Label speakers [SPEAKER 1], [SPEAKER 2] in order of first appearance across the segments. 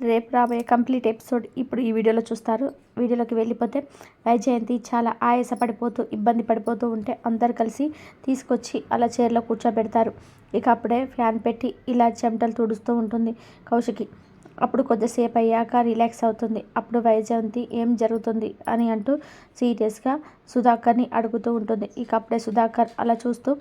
[SPEAKER 1] రేపు రాబోయే complete episode ఇప్పుడు ఈ వీడియోలో చూస్తారు. వీడియోలోకి వెళ్ళిపోతే వైజయంతి చాలా ఆయాసపడిపోతూ ఇబ్బంది పడిపోతూ ఉంటే అందరు కలిసి తీసుకొచ్చి అలా చైర్లో కూర్చోబెడతారు. ఇక అప్పుడే ఫ్యాన్ పెట్టి ఇలా చెమటలు తుడుస్తూ ఉంటుంది కౌశికి. అప్పుడు కొద్దిసేపు అయ్యాక రిలాక్స్ అవుతుంది. అప్పుడు వైజయంతి ఏం జరుగుతుంది అని అంటూ సీరియస్గా సుధాకర్ని అడుగుతూ ఉంటుంది. ఇక అప్పుడే సుధాకర్ అలా చూస్తూ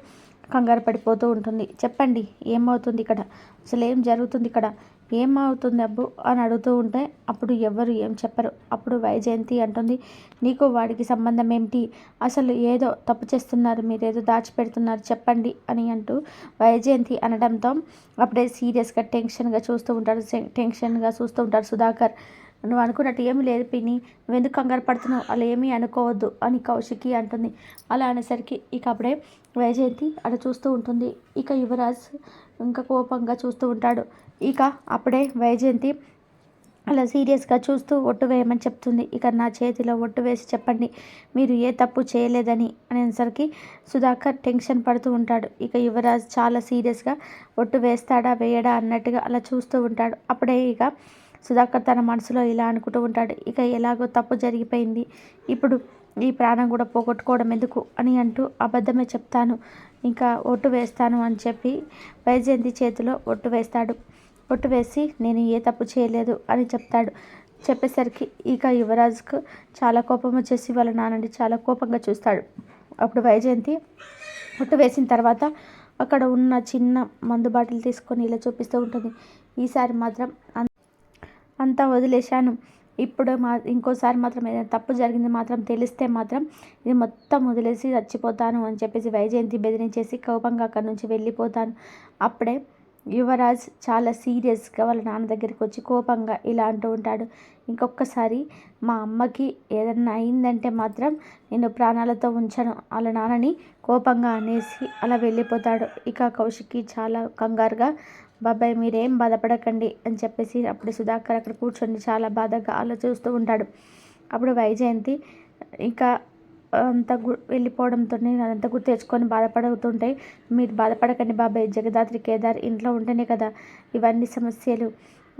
[SPEAKER 1] కంగారు పడిపోతూ ఉంటుంది. చెప్పండి ఏమవుతుంది ఇక్కడ? అసలు ఏం జరుగుతుంది ఇక్కడ? ఏమవుతుంది అబ్బు అని అడుగుతూ ఉంటే అప్పుడు ఎవరు ఏం చెప్పరు. అప్పుడు వైజయంతి అంటుంది నీకు వాడికి సంబంధం ఏమిటి? అసలు ఏదో తప్పు చేస్తున్నారు మీరు ఏదో దాచిపెడుతున్నారు చెప్పండి అని అంటూ వైజయంతి అనడంతో అప్పుడే సీరియస్గా టెన్షన్గా చూస్తూ ఉంటాడు టెన్షన్గా చూస్తూ ఉంటాడు సుధాకర్. నువ్వు అనుకున్నట్టు ఏమీ లేదు పిని నువ్వు ఎందుకు కంగారు పడుతున్నావు? అలా ఏమీ అనుకోవద్దు అని కౌశికి అంటుంది. అలా అనేసరికి ఇక అప్పుడే వైజయంతి అలా చూస్తూ ఉంటుంది. ఇక యువరాజ్ ఇంకా కోపంగా చూస్తూ ఉంటాడు. ఇక అప్పుడే వైజయంతి అలా సీరియస్గా చూస్తూ ఒట్టు వేయమని చెప్తుంది. ఇక నా చేతిలో ఒట్టు వేసి చెప్పండి మీరు ఏ తప్పు చేయలేదని అనేసరికి సుధాకర్ టెన్షన్ పడుతూ ఉంటాడు. ఇక యువరాజ్ చాలా సీరియస్గా ఒట్టు వేస్తాడా వేయడా అన్నట్టుగా అలా చూస్తూ ఉంటాడు. అప్పుడే ఇక సుధాకర్ తన మనసులో ఇలా అనుకుంటూ ఉంటాడు. ఇక ఎలాగో తప్పు జరిగిపోయింది ఇప్పుడు ఈ ప్రాణం కూడా పోగొట్టుకోవడం ఎందుకు అని అంటూ అబద్ధమే చెప్తాను ఇంకా ఒట్టు వేస్తాను అని చెప్పి వైజయంతి చేతిలో ఒట్టు వేస్తాడు. ఒట్టు వేసి నేను ఏ తప్పు చేయలేదు అని చెప్తాడు. చెప్పేసరికి ఇక యువరాజుకు చాలా కోపం వచ్చేసి వాళ్ళ నాన్నని చాలా కోపంగా చూస్తాడు. అప్పుడు వైజయంతి పొట్టు వేసిన తర్వాత అక్కడ ఉన్న చిన్న మందు బాటిల్ తీసుకొని ఇలా చూపిస్తూ ఉంటుంది. ఈసారి మాత్రం అంతా వదిలేశాను. ఇప్పుడు మా ఇంకోసారి మాత్రం ఏదైనా తప్పు జరిగింది మాత్రం తెలిస్తే మాత్రం ఇది మొత్తం వదిలేసి చచ్చిపోతాను అని చెప్పేసి వైజయంతి బెదిరించేసి కోపంగా అక్కడి నుంచి వెళ్ళిపోతాను. అప్పుడే యువరాజ్ చాలా సీరియస్గా వాళ్ళ నాన్న దగ్గరికి వచ్చి కోపంగా ఇలా అంటూ ఉంటాడు. ఇంకొకసారి మా అమ్మకి ఏదన్నా అయిందంటే మాత్రం నేను ప్రాణాలతో ఉంచను. వాళ్ళ నాన్నని కోపంగా అనేసి అలా వెళ్ళిపోతాడు. ఇక కౌశిక్కి చాలా కంగారుగా బాబాయ్ మీరేం బాధపడకండి అని చెప్పేసి అప్పుడు సుధాకర్ అక్కడ కూర్చొని చాలా బాధగా ఆలోచిస్తూ ఉంటాడు. అప్పుడు వైజయంతి ఇంకా అంత గు వెళ్ళిపోవడంతో అదంతా గుర్తు తెచ్చుకొని బాధపడుతుంటే మీరు బాధపడకండి బాబాయ్ జగదాత్రి కేదార్ ఇంట్లో ఉంటేనే కదా ఇవన్నీ సమస్యలు.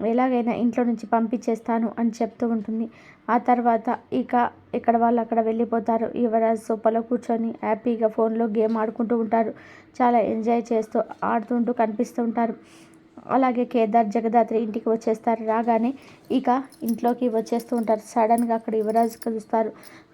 [SPEAKER 1] ఎలాగైనా ఇంట్లో నుంచి పంపించేస్తాను అని చెప్తూ ఉంటుంది. ఆ తర్వాత ఇక ఇక్కడ వాళ్ళు అక్కడ వెళ్ళిపోతారు. యువరాజ్ సోఫాలో కూర్చొని హ్యాపీగా ఫోన్లో గేమ్ ఆడుకుంటూ ఉంటారు. చాలా ఎంజాయ్ చేస్తూ ఆడుతుంటూ కనిపిస్తూ ఉంటారు. అలాగే కేదార్ జగదాత్రి ఇంటికి వచ్చేస్తారు. రాగానే ఇక ఇంట్లోకి వచ్చేస్తూ ఉంటారు. సడన్గా అక్కడ యువరాజు కలుస్తారు.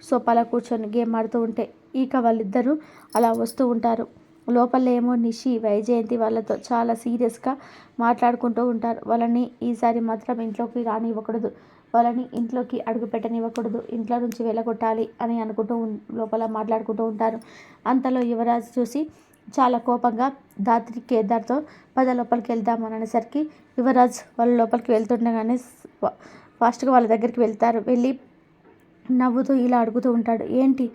[SPEAKER 1] సోఫాలో కూర్చొని గేమ్ ఆడుతూ ఉంటే ఇక వాళ్ళిద్దరూ అలా వస్తూ ఉంటారు. లోపల ఏమో నిషి వైజయంతి వాళ్ళతో చాలా సీరియస్గా మాట్లాడుకుంటూ ఉంటారు. వాళ్ళని ఈసారి మాత్రం ఇంట్లోకి రానివ్వకూడదు. వాళ్ళని ఇంట్లోకి అడుగు పెట్టనివ్వకూడదు. ఇంట్లో నుంచి వెళ్ళగొట్టాలి అని అనుకుంటూ లోపల మాట్లాడుకుంటూ ఉంటారు. అంతలో యువరాజు చూసి చాలా కోపంగా దాత్రి కేదార్తో పద లోపలికి వెళ్దామని అనేసరికి యువరాజ్ వాళ్ళ లోపలికి వెళ్తుండగానే ఫాస్ట్గా వాళ్ళ దగ్గరికి వెళ్తారు. వెళ్ళి నవ్వుతూ ఇలా అడుగుతూ ఉంటాడు ఏంటి?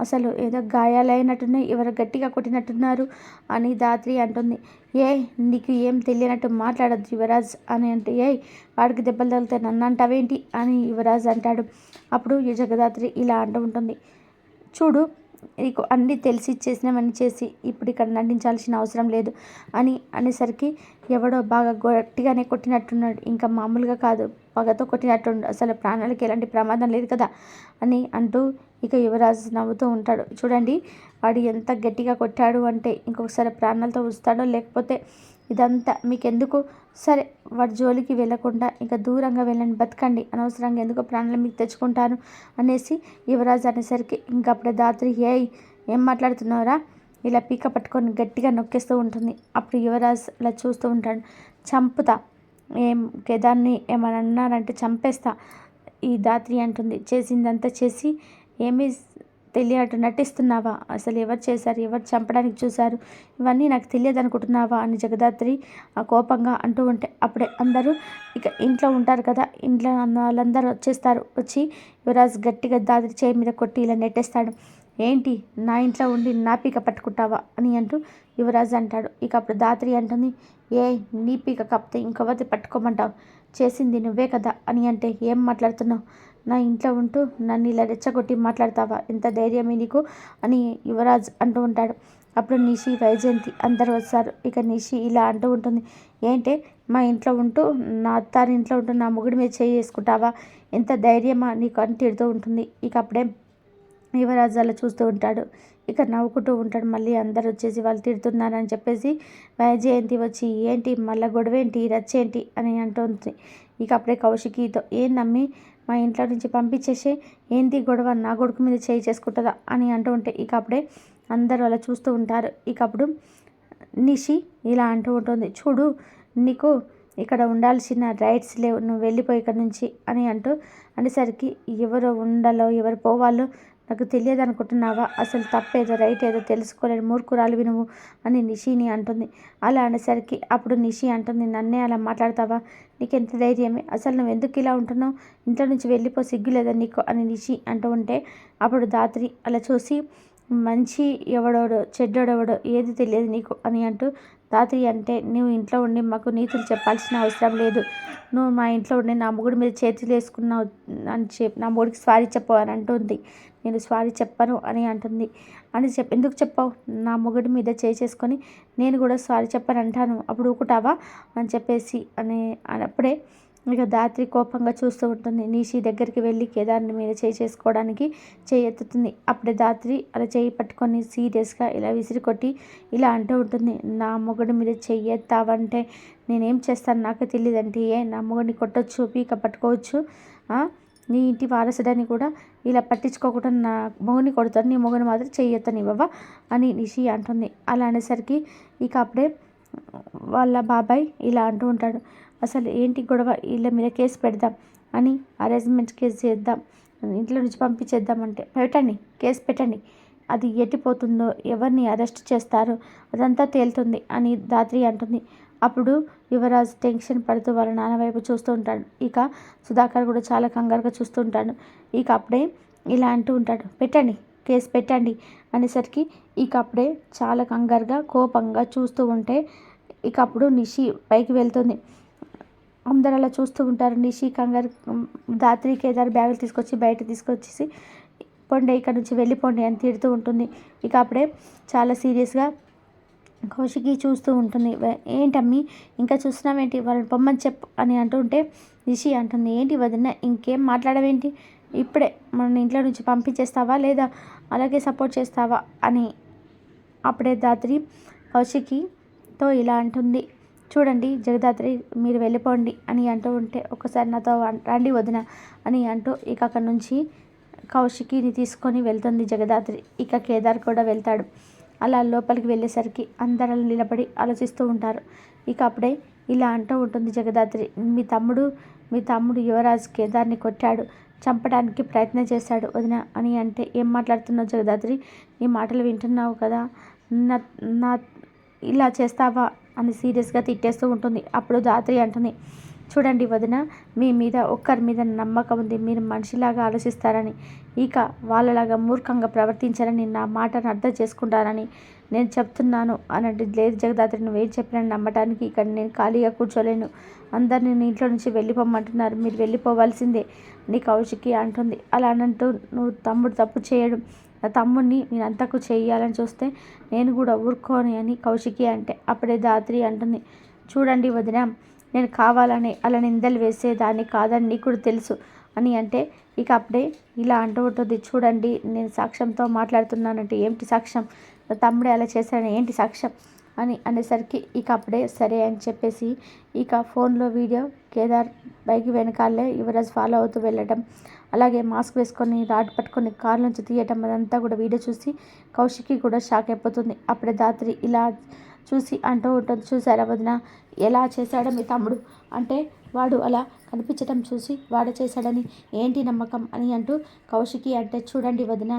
[SPEAKER 1] అసలు ఏదో గాయాలైనట్టున్నాయి ఎవరు గట్టిగా కొట్టినట్టున్నారు అని దాత్రి అంటుంది. ఏ నీకు ఏం తెలియనట్టు మాట్లాడద్దు యువరాజ్ అని అంటే ఏ వాడికి దెబ్బలు తగిలితే నన్ను అంటావేంటి అని యువరాజ్ అంటాడు. అప్పుడు జగదాత్రి ఇలా అంటూ ఉంటుంది. చూడు నీకు అన్నీ తెలిసి చేసినవన్నీ చేసి ఇప్పుడు ఇక్కడ నటించాల్సిన అవసరం లేదు అని అనేసరికి ఎవడో బాగా గట్టిగానే కొట్టినట్టున్నాడు. ఇంకా మామూలుగా కాదు పగతో కొట్టినట్టుండు అసలు ప్రాణాలకి ఎలాంటి ప్రమాదం లేదు కదా అని అంటూ ఇక యువరాజు నవ్వుతూ ఉంటాడు. చూడండి వాడు ఎంత గట్టిగా కొట్టాడు అంటే ఇంకొకసారి ప్రాణాలతో వస్తాడో లేకపోతే ఇదంతా మీకెందుకు? సరే వాడి జోలికి వెళ్ళకుండా ఇంకా దూరంగా వెళ్ళండి బతకండి. అనవసరంగా ఎందుకు ప్రాణాలు మీకు తెచ్చుకుంటాను అనేసి యువరాజు అనేసరికి ఇంకా అప్పుడే దాత్రి ఏ ఏం మాట్లాడుతున్నారా ఇలా పీక పట్టుకొని గట్టిగా నొక్కేస్తూ ఉంటుంది. అప్పుడు యువరాజ్ ఇలా చూస్తూ ఉంటాడు. చంపుతా. ఏం కేదార్ని ఏమన్నా అన్నారంటే చంపేస్తా ఈ దాత్రి అంటుంది. చేసిందంతా చేసి ఏమీ తెలియనట్టు నటిస్తున్నావా? అసలు ఎవరు చేశారు? ఎవరు చంపడానికి చూశారు? ఇవన్నీ నాకు తెలియదు అనుకుంటున్నావా? అని జగదాత్రి కోపంగా అంటూ ఉంటే అప్పుడే అందరూ ఇక ఇంట్లో ఉంటారు కదా ఇంట్లో వాళ్ళందరూ వచ్చేస్తారు. వచ్చి యువరాజ్ గట్టిగా దాద్రి చేయి మీద కొట్టి ఇలా నెట్టేస్తాడు. ఏంటి? నా ఇంట్లో ఉండి నా పీక పట్టుకుంటావా? అని అంటూ యువరాజ్ అంటాడు. ఇక అప్పుడు దాత్రి అంటుంది ఏ నీ పీక కప్తే ఇంకొవతి పట్టుకోమంటావు? చేసింది నువ్వే కదా? అని అంటే ఏం మాట్లాడుతున్నావు? నా ఇంట్లో ఉంటూ నన్ను ఇలా రెచ్చగొట్టి మాట్లాడతావా? ఎంత ధైర్యమే నీకు? అని యువరాజ్ అంటూ ఉంటాడు. అప్పుడు నిషి వైజయంతి అందరు వస్తారు. ఇక నిషి ఇలా అంటూ ఉంటుంది. ఏంటే మా ఇంట్లో ఉంటూ నా అత్తారి ఇంట్లో ఉంటూ నా ముగుడి మీద చేయి చేసుకుంటావా ఎంత ధైర్యమా నీకు అని తిడుతూ ఉంటుంది. ఇక అప్పుడే యువరాజు అలా చూస్తూ ఉంటాడు. ఇక నవ్వుకుంటూ ఉంటాడు. మళ్ళీ అందరు వచ్చేసి వాళ్ళు తిడుతున్నారని చెప్పేసి వైజయంతి వచ్చి ఏంటి మళ్ళీ గొడవేంటి? రచ్చేంటి అని అంటుంది ఇక అప్పుడే కౌశికితో ఏం నమ్మి మా ఇంట్లో నుంచి పంపించేసే ఏంటి గొడవ? నా కొడుకు మీద చేయి చేసుకుంటుందా? అని అంటూ ఉంటే ఇక అప్పుడే అందరూ అలా చూస్తూ ఉంటారు. ఇక అప్పుడు నిషి ఇలా అంటూ ఉంటుంది. చూడు నీకు ఇక్కడ ఉండాల్సిన రైట్స్ లేవు. నువ్వు వెళ్ళిపోయి ఇక్కడ నుంచి అని అంటూ అనేసరికి ఎవరు ఉండాలో ఎవరు పోవాలో నాకు తెలియదు అనుకుంటున్నావా? అసలు తప్పేదో రైట్ ఏదో తెలుసుకోలేని మూర్ఖురాలు వినువు అని నిషిని అంటుంది. అలా అనేసరికి అప్పుడు నిషి అంటుంది నన్నే అలా మాట్లాడతావా? నీకెంత ధైర్యమే? అసలు నువ్వు ఎందుకు ఇలా ఉంటున్నావు? ఇంట్లో నుంచి వెళ్ళిపో సిగ్గు లేదా నీకు? అని నిషి అంటూ ఉంటే అప్పుడు దాత్రి అలా చూసి మంచి ఎవడోడో చెడ్డోడెవడో? ఏది తెలియదు నీకు అని అంటూ దాత్రి అంటే నువ్వు ఇంట్లో ఉండి మాకు నీతులు చెప్పాల్సిన అవసరం లేదు. నువ్వు మా ఇంట్లో ఉండి నా మొగుడు మీద చేతులు వేసుకున్నావు అని చెప్పి నా మొగుడికి స్వారీ చెప్పు అని అంటుంది నేను స్వారీ చెప్పను అని అంటుంది. అని చెప్ ఎందుకు చెప్పావు? నా మొగుడి మీద చేసుకొని నేను కూడా స్వారీ చెప్పని అంటాను. అప్పుడు ఊకుటావా అని చెప్పేసి అని అప్పుడే ఇక దాత్రి కోపంగా చూస్తూ ఉంటుంది. నీషి దగ్గరికి వెళ్ళి కేదార్ని మీద చేయి చేసుకోవడానికి చేయి ఎత్తుతుంది. అప్పుడే దాత్రి అలా చేయి పట్టుకొని సీరియస్గా ఇలా విసిరి కొట్టి ఇలా అంటూ ఉంటుంది. నా మొగుడి మీద చెయ్యి ఎత్తావంటే నేనేం చేస్తాను? నాకు తెలియదంటే ఏ నా మొగుడిని కొట్టచ్చు పీక పట్టుకోవచ్చు నీ ఇంటి వారసుడని కూడా ఇలా పట్టించుకోకుండా నా మొగుని కొడతాను నీ మొగుని మాత్రం చెయ్యొత్తని ఇవ్వవా అని నిషి అంటుంది. అలా అనేసరికి ఇక అప్పుడే వాళ్ళ బాబాయ్ ఇలా అంటూ ఉంటాడు అసలు ఏంటి గొడవ? వీళ్ళ మీద కేసు పెడదాం అని అరేంజ్మెంట్ కేసు చేద్దాం ఇంట్లో నుంచి పంపించేద్దామంటే పెట్టండి కేసు పెట్టండి. అది ఎట్టిపోతుందో ఎవరిని అరెస్ట్ చేస్తారో? అదంతా తేలుతుంది అని దాత్రి అంటుంది. అప్పుడు యువరాజ్ టెన్షన్ పడుతూ వాళ్ళ నాన్న వైపు చూస్తూ ఉంటాడు. ఇక సుధాకర్ కూడా చాలా కంగారుగా చూస్తూ ఉంటాడు. ఇక అప్పుడే ఇలా అంటూ ఉంటాడు పెట్టండి కేసు పెట్టండి అనేసరికి ఇక అప్పుడే చాలా కంగారుగా కోపంగా చూస్తూ ఉంటే ఇక అప్పుడు నిషి పైకి వెళ్తుంది. అందరు అలా చూస్తూ ఉంటారు. నిషి కంగారు దాత్రి కేదార్ బ్యాగులు తీసుకొచ్చి బయట తీసుకొచ్చేసి పొండి ఇక్కడ నుంచి వెళ్ళిపోండి అని తిడుతూ ఉంటుంది. ఇక అప్పుడే చాలా సీరియస్గా కౌశికి చూస్తూ ఉంటుంది. ఏంటమ్మి? ఇంకా చూస్తున్నావేంటి? వాళ్ళని పొమ్మని చెప్పు అని అంటుంటే నిషి అంటుంది. ఏంటి వదిన ఇంకేం మాట్లాడవేంటి? ఇప్పుడే మన ఇంట్లో నుంచి పంపించేస్తావా లేదా? అలాగే సపోర్ట్ చేస్తావా? అని అప్పుడే దాత్రి కౌశికితో ఇలా అంటుంది. చూడండి జగదాత్రి మీరు వెళ్ళిపోండి అని అంటూ ఉంటే ఒకసారి నాతో రండి వదిన అని అంటూ ఇక అక్కడి నుంచి కౌశికిని తీసుకొని వెళ్తుంది జగదాత్రి. ఇక కేదార్ కూడా వెళ్తాడు. అలా లోపలికి వెళ్ళేసరికి అందరూ నిలబడి ఆలోచిస్తూ ఉంటారు. ఇక అప్పుడే ఇలా అంటూ ఉంటుంది జగదాత్రి మీ తమ్ముడు మీ తమ్ముడు యువరాజ్ కేదార్ని కొట్టాడు చంపడానికి ప్రయత్నం చేశాడు వదిన అని అంటే ఏం మాట్లాడుతున్నావు జగదాత్రి? నీ మాటలు వింటున్నావు కదా. నా నా ఇలా చేస్తావా? అని సీరియస్గా తిట్టేస్తూ ఉంటుంది. అప్పుడు దాత్రి అంటుంది చూడండి వదిన మీ మీద ఒక్కరి మీద నమ్మకం ఉంది. మీరు మనిషిలాగా ఆలోచిస్తారని ఇక వాళ్ళలాగా మూర్ఖంగా ప్రవర్తించారని నా మాటను అర్థం చేసుకుంటారని నేను చెప్తున్నాను అన్నట్టు లేదు జగదాత్రి నువ్వు ఏం చెప్పినని నమ్మటానికి ఇక్కడ నేను ఖాళీగా కూర్చోలేను. అందరిని నేను ఇంట్లో నుంచి వెళ్ళిపోమంటున్నారు. మీరు వెళ్ళిపోవాల్సిందే నీ కౌశికి అంటుంది. అలా అనంటూ నువ్వు తమ్ముడు తప్పు చేయడం నా తమ్ముడిని నేను అంతకు చేయాలని చూస్తే నేను కూడా ఊరుకోని అని కౌశికి అంటే అప్పుడే దాత్రి అంటుంది. చూడండి వదిన నేను కావాలని అలా నిందలు వేసేదాన్ని కాదని నీకు కూడా తెలుసు అని అంటే ఇక అప్పుడే ఇలా అంటూ ఉంటుంది చూడండి నేను సాక్ష్యంతో మాట్లాడుతున్నానంటే ఏంటి సాక్ష్యం? తమ్ముడే అలా చేశాను ఏంటి సాక్ష్యం? అని అనేసరికి ఇక అప్పుడే సరే అని చెప్పేసి ఇక ఫోన్లో వీడియో కేదార్ బైక్ వెనకాలే యువరాజ్ ఫాలో అవుతూ వెళ్ళడం అలాగే మాస్క్ వేసుకొని రాడ్ పట్టుకొని కార్ నుంచి తీయటం అదంతా కూడా వీడియో చూసి కౌశికి కూడా షాక్ అయిపోతుంది. అప్పుడే దాత్రి ఇలా చూసి అంటూ ఉంటుంది. చూసారా వదిన? ఎలా చేశాడో మీ తమ్ముడు? అంటే వాడు అలా కనిపించడం చూసి వాడు చేశాడని ఏంటి నమ్మకం అని అంటూ కౌశికి అంటే చూడండి వదిన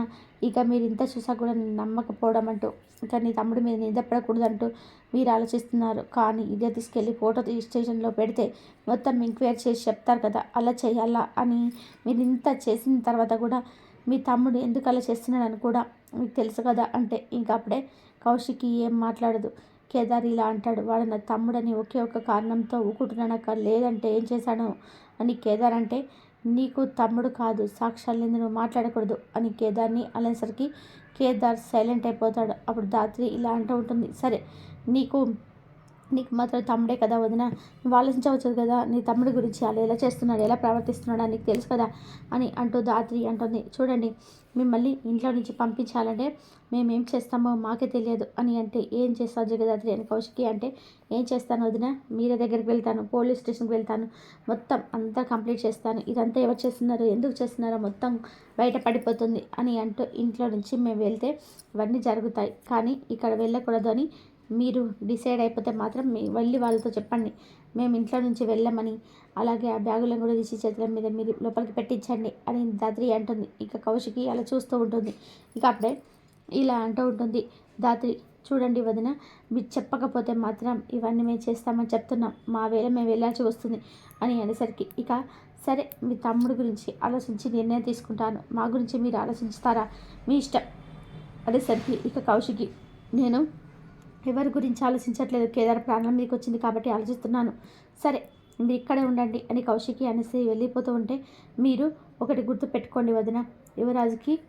[SPEAKER 1] ఇక మీరు ఇంత చూసా కూడా నమ్మకపోవడం అంటూ ఇంకా నీ తమ్ముడి మీద నిందపడకూడదంటూ మీరు ఆలోచిస్తున్నారు. కానీ ఇదే తీసుకెళ్ళి ఫోటో స్టేషన్లో పెడితే మొత్తం ఎంక్వైరీ చేసి చెప్తారు కదా అలా చేయాలా అని మీరు ఇంత చేసిన తర్వాత కూడా మీ తమ్ముడు ఎందుకు అలా చేస్తున్నాడని కూడా మీకు తెలుసు కదా అంటే ఇంకా అప్పుడే కౌశికి ఏం మాట్లాడదు. కేదార్ ఇలా అంటాడు. వాడు నా తమ్ముడని ఒకే ఒక కారణంతో ఊకుంటున్నానక్క. లేదంటే ఏం చేశాను? అని కేదార్ అంటే నీకు తమ్ముడు కాదు సాక్ష్యాలు నువ్వు మాట్లాడకూడదు అని కేదార్ని అనేసరికి కేదార్ సైలెంట్ అయిపోతాడు. అప్పుడు దాత్రి ఇలా అంటూ ఉంటుంది. సరే నీకు నీకు మాత్రం తమ్ముడే కదా వదిన? నువ్వు ఆలోచించవచ్చు కదా నీ తమ్ముడి గురించి అలా ఎలా చేస్తున్నాడు ఎలా ప్రవర్తిస్తున్నాడు నీకు తెలుసు కదా అని అంటూ దాత్రి అంటుంది. చూడండి మిమ్మల్ని ఇంట్లో నుంచి పంపించాలంటే మేము ఏం చేస్తామో మాకే తెలియదు అని అంటే ఏం చేస్తావు జగదాత్రి అని కౌశికి అంటే ఏం చేస్తాను వదిన? మీరే దగ్గరికి వెళ్తాను పోలీస్ స్టేషన్కి వెళ్తాను మొత్తం అంతా కంప్లీట్ చేస్తాను. ఇదంతా ఎవరు చేస్తున్నారు ఎందుకు చేస్తున్నారో మొత్తం బయట పడిపోతుంది అని అంటూ ఇంట్లో నుంచి మేము వెళ్తే ఇవన్నీ జరుగుతాయి. కానీ ఇక్కడ వెళ్ళకూడదు అని మీరు డిసైడ్ అయిపోతే మాత్రం మీ వెళ్ళి వాళ్ళతో చెప్పండి. మేము ఇంట్లో నుంచి వెళ్ళమని. అలాగే ఆ బ్యాగులను కూడా తీసి చేతుల మీద మీరు లోపలికి పెట్టించండి అని దాత్రి అంటుంది. ఇక కౌశికి అలా చూస్తూ ఉంటుంది. ఇక అప్పుడే ఇలా అంటూ ఉంటుంది. దాత్రి చూడండి వదిన మీరు చెప్పకపోతే మాత్రం ఇవన్నీ మేము చేస్తామని చెప్తున్నాం. మా వేళ మేము వెళ్ళాల్సి వస్తుంది అని అనేసరికి ఇక సరే మీ తమ్ముడు గురించి ఆలోచించి నిర్ణయం తీసుకుంటాను. మా గురించి మీరు ఆలోచిస్తారా మీ ఇష్టం అనేసరికి ఇక కౌశికి నేను ఎవరి గురించి ఆలోచించట్లేదు? కేదార్ ప్రాణం మీకు వచ్చింది కాబట్టి ఆలోచిస్తున్నాను. సరే మీరు ఇక్కడే ఉండండి అని కౌశికి అనేసి వెళ్ళిపోతూ ఉంటే మీరు ఒకటి గుర్తు పెట్టుకోండి వదిన. యువరాజుకి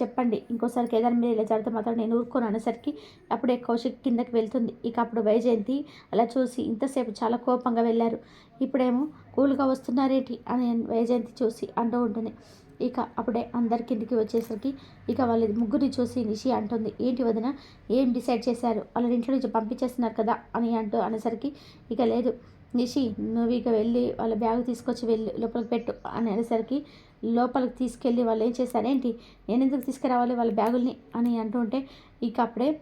[SPEAKER 1] చెప్పండి. ఇంకోసారికి ఏదైనా మీద ఇలా జరిగితే మాత్రం నేను ఊరుకోను అనేసరికి అప్పుడే కౌశిక్ కిందకి వెళ్తుంది. ఇక అప్పుడు వైజయంతి అలా చూసి ఇంతసేపు చాలా కోపంగా వెళ్ళారు. ఇప్పుడేమో కూల్గా వస్తున్నారేంటి అని వైజయంతి చూసి అంటూ ఉంటుంది. ఇక అప్పుడే అందరి కిందికి వచ్చేసరికి ఇక వాళ్ళ ముగ్గురిని చూసి నిషి అంటుంది. ఏంటి వదిన ఏం డిసైడ్ చేశారు? వాళ్ళ ఇంట్లో నుంచి పంపించేస్తున్నారు కదా అని అంటూ అనేసరికి ఇక లేదు. నిషి నువ్వు ఇక వెళ్ళి వాళ్ళ బ్యాగ్ తీసుకొచ్చి వెళ్ళి లోపలికి పెట్టు అని అనేసరికి లోపలికి తీసుకెళ్ళి వాళ్ళు ఏం చేశారేంటి నేను ఎందుకు తీసుకురావాలి? వాళ్ళ బ్యాగుల్ని అని అంటుంటే ఉంటే ఇక అప్పుడే